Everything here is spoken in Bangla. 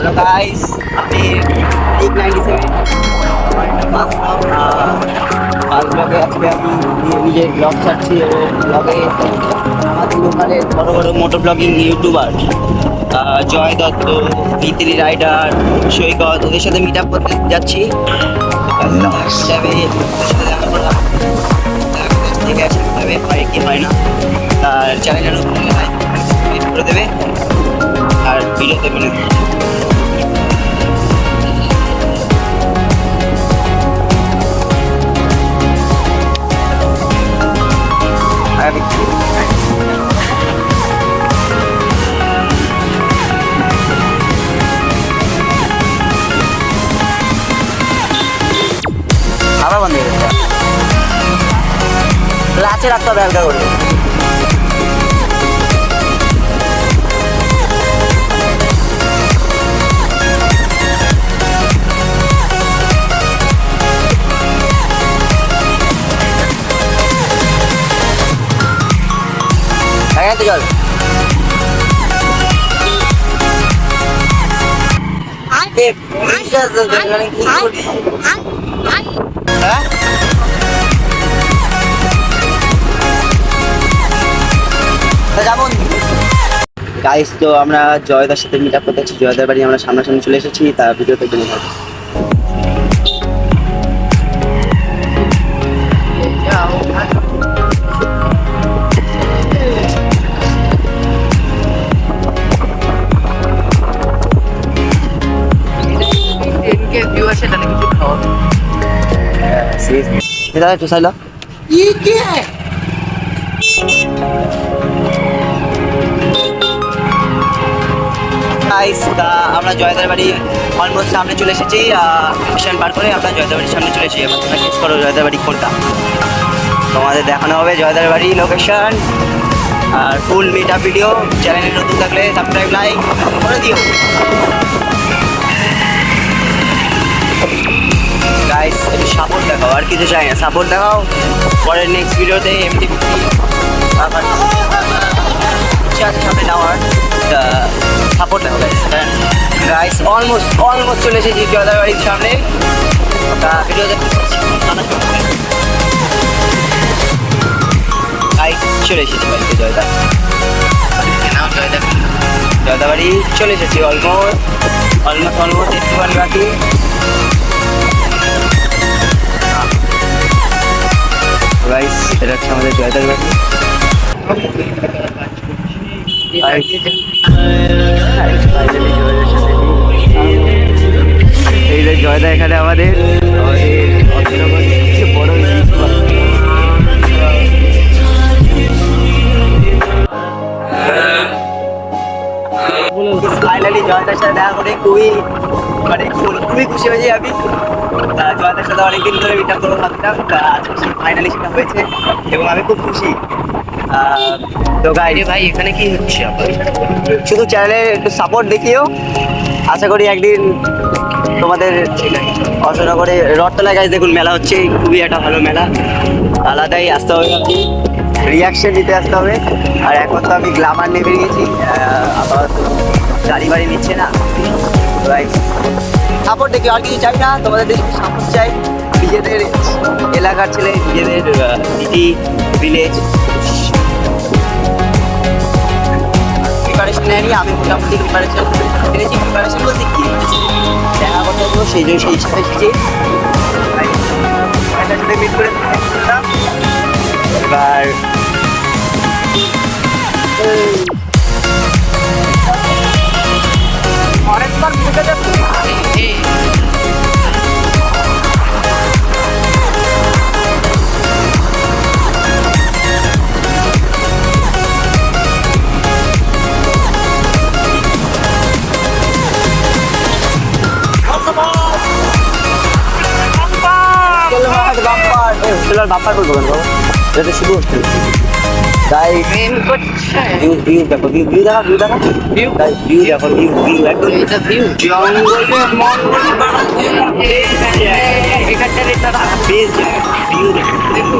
হ্যালো গাইস আমি ঠিক নাইনটি সেভেন ফার্স্ট ব্লগে আজকে আমি নিজের ব্লগ ছাড়ছি এবং ব্লগে আমাদের লোকালের বড় বড় moto blogging YouTuber Joy Dutta Mitri rider Saikat ওদের সাথে মিট আপ করতে যাচ্ছি। হিসাবে ওদের সাথে দেখা করলাম। থেকে আসে হবে হয় কি হয় না। তার চ্যানেলের হলে করে দেবে। আর ভিডিওতে মেনে লাচে রাখতে হবে হালকা করে। হ্যাঁ তো চল। গাইস তো আমরা জয়দার সাথে মিট আপ করতে যাচ্ছি। জয়দার বাড়ি আমরা সামনাসামনি চলে এসেছি তার ভিডিওতে জন্য দাদা একটু সাইলা। গাইস আমরা জয়দার বাড়ি অলমোস্ট সামনে চলে এসেছি স্টেশন পার করে আমরা জয়দার বাড়ির সামনে চলে এসেছি। এবার তোমরা করো জয়দার বাড়ি কোনটা। তোমাদের দেখানো হবে জয়দার বাড়ি লোকেশন আর ফুল মিট ভিডিও চ্যানেলে নতুন থাকলে সাবস্ক্রাইব লাইক করে দিও। গাইস একটু সাপোর্ট দেখাও, আর কিছু চাই না। সাপোর্ট দেখাও, পরের নেক্সট ভিডিওতে এমটি আছে সামনে নেওয়ার support guys guys almost almost চলে এসেছি জয়দার বাড়ির সামনে। তা ভিডিও গাইস চলে এসেছি বাড়িতে জয়দা। জয়দা। চলে এসেছি অলমোস্ট অলমোস্ট অলমোস্ট একটুখানি বাকি। গাইস এটা হচ্ছে আমাদের জয়দার বাড়ি। এই যে জয়দা এখানে আমাদের আমাদের বড়। ফাইনালি জয়দার সাথে দেখা করে খুবই মানে খুব- খুবই খুশি হয়েছি আমি জয়দার সাথে অনেকদিন ধরে মিট আপ করব ভাবছিলাম আজকে ফাইনালি সেটা হয়েছে এবং আমি খুব খুশি। তো গাই আরে ভাই এখানে কি হচ্ছে শুধু চ্যানেলে একটু সাপোর্ট দেখিও। আশা করি একদিন তোমাদের অশোকনগরে রথতলা গাছ দেখুন মেলা হচ্ছে খুবই একটা ভালো মেলা। আলাদাই আসতে হবে রিয়াকশন দিতে আসতে হবে। আর এখন তো আমি গ্লামার নেমে গেছি আবার গাড়ি বাড়ি নিচ্ছে না। সাপোর্ট দেখি আর কিছু চাই না, তোমাদের দেখি সাপোর্ট চাই। নিজেদের এলাকার ছেলে, নিজেদের সিটি ভিলেজ প্রিপারেশন নেয়নি, আমি মোটামুটি প্রিপারেশন নিয়েছি প্রিপারেশন বলতে কি? দেখা করতে সেই জন্য সেই হিসাবে সাথে মিট করে বাম্পার করব কেন বাবু এটা শুধু হচ্ছে তাই ভিউ ভিউ দেখো ভিউ ভিউ দেখা ভিউ দেখা View? তাই ভিউ দেখো ভিউ ভিউ একদম এটা ভিউ জঙ্গলে মঙ্গল এখানটা বেশ ভিউ দেখো দেখো